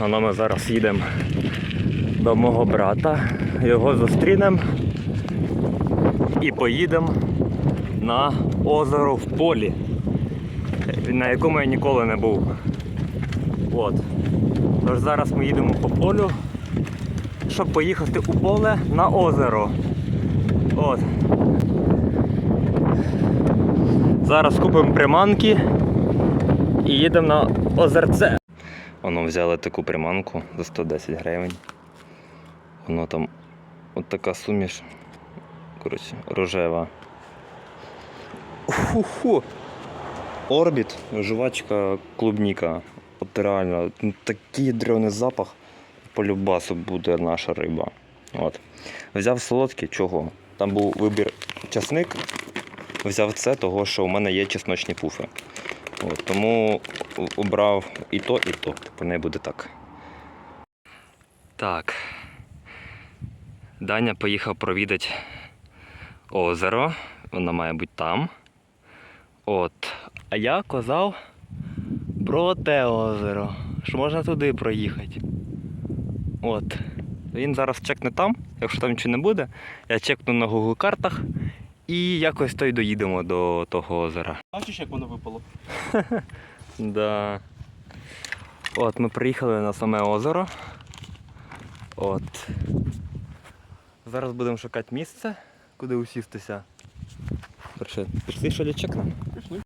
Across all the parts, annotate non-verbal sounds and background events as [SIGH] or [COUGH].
Воно ми зараз їдемо до мого брата, його зустрінемо і поїдемо на озеро в полі, на якому я ніколи не був. От. Тож зараз ми їдемо по полю, щоб поїхати у поле на озеро. От. Зараз купимо приманки і їдемо на озерце. Воно взяли таку приманку за 110 гривень. Воно там от така суміш. Коротше, рожева. Фу-фу. Орбіт, жувачка, клубніка. От реально, ну, такий ядрений запах. По буде наша риба. От. Взяв солодкий, чого? Там був вибір часник. Взяв це, того, що у мене є чесночні пуфи. От, тому обрав і то, і то. Типу не буде так. Так. Даня поїхав провідати озеро. Воно має бути там. От. А я казав про те озеро, що можна туди проїхати. От. Він зараз чекне там, якщо там нічого не буде, я чекну на Google картах і якось то й доїдемо до того озера. Бачиш, як воно випало? [LAUGHS] Да. От, ми приїхали на саме озеро. От. Зараз будемо шукати місце, куди усістися. Короче, пішли що чекнемо. Пішли.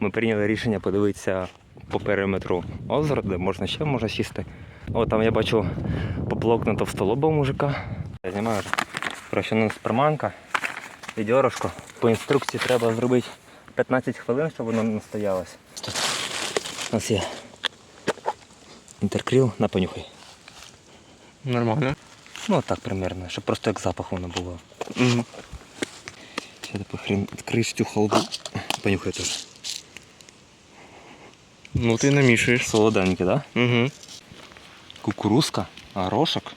Ми прийняли рішення подивитися по периметру озера, де можна ще можна сісти. О, там я бачу поплавок на товстолоба мужика. Я знімаю. Коротше, у нас По інструкції треба зробити 15 хвилин, щоб воно не стоялось. У нас є інтеркріл, на понюхай. Нормально. Ну так примерно, щоб просто як запах воно було. Угу. Хрін відкриєш цю халбу. Понюхай теж. Ну ти намішуєш. Солоденький, так? Да? Угу. Кукурузка, горошок.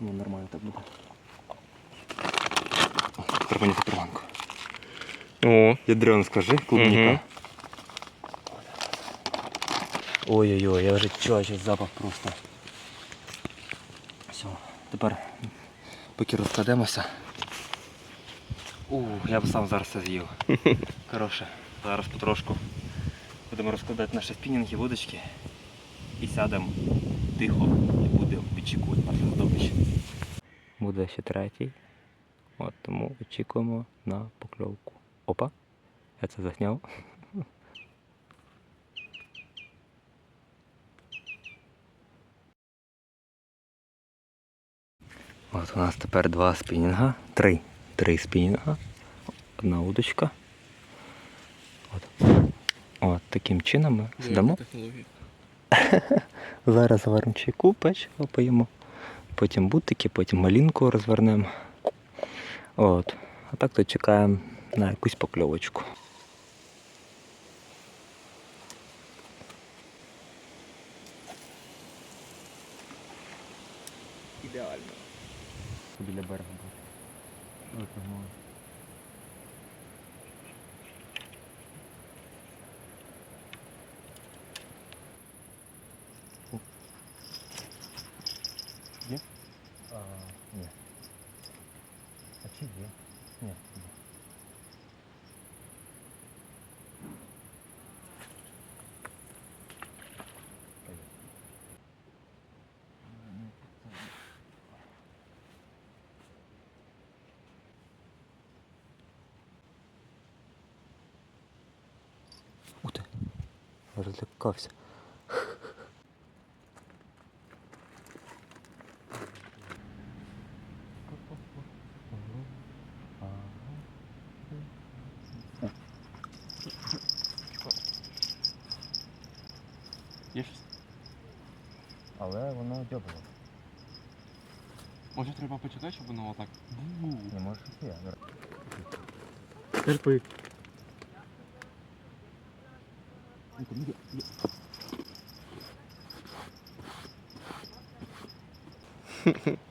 Ну, нормально так буде. Понюхати приманку. О, Ядрен, скажи, клубніка. Мгм. Ой-ой-ой, я вже чую зараз запах просто. Все, тепер поки розкладемося. У, я б сам зараз це з'їв. [LAUGHS] Коротше, зараз потрошку будемо розкладати наші спінінги, вудочки і сядемо тихо і будемо відчікувати нашу здобич. Буде ще третій. От тому очікуємо на покльовку. Опа, я це засняв. [LAUGHS] От у нас тепер два спінінга. Три. Три спінінга. Одна удочка. От. От таким чином ми сидимо. [LAUGHS] Зараз заваримо чайку, печиво поїмо. Потім бутики, потім малінку розвернемо. От. А так то чекаємо на якусь покльовочку. Ідеально. Біля берега буде. А чи є? Ні. ні. Ух ти. Розлякався. Є щось? Але воно дьобало. Може треба почитати, щоб воно отак. Бу. Не можеш і я. Терпи. Хе-хе. [LAUGHS]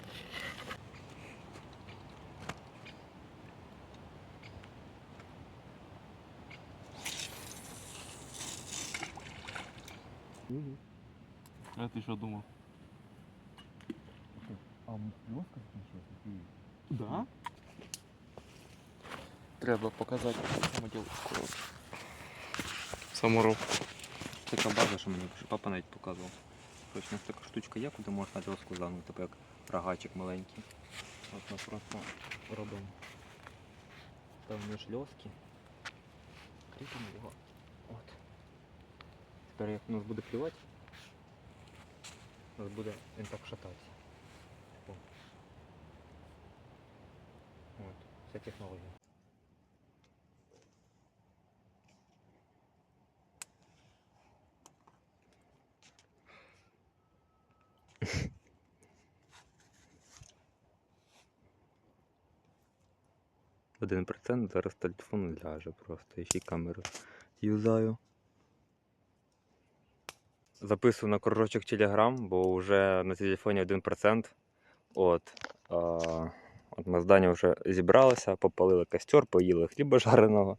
Угу. А ты что думал? А плоска включилась? Да? Треба показать самоділку. Саморов. Така база, що мені папа навіть показував. Ось у нас така штучка є, куди можна доску загнути, як рогачик маленький. От ми просто робимо. Там між льоски. Кріпимо його. Тепер як нас буде плювати, у нас буде він так шататися. Типу. От, вся технологія. Один процент зараз телефон ляже просто, я ще камеру юзаю. Записую на кружочок Telegram, бо вже на телефоні 1%. От, а, от ми з Дані вже зібралися, попалили костер, поїли хліба жареного.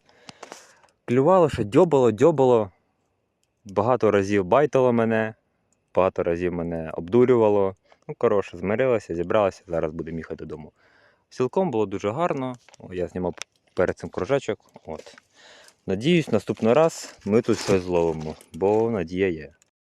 Клювало, що дьобало, дьобало. Багато разів байтало мене, багато разів мене обдурювало. Ну, коротше, змирилися, зібралися, зараз будемо їхати додому. Цілком було дуже гарно. Я знімав перед цим кружечок. От. Надіюсь, наступний раз ми тут щось зловимо, бо надія є.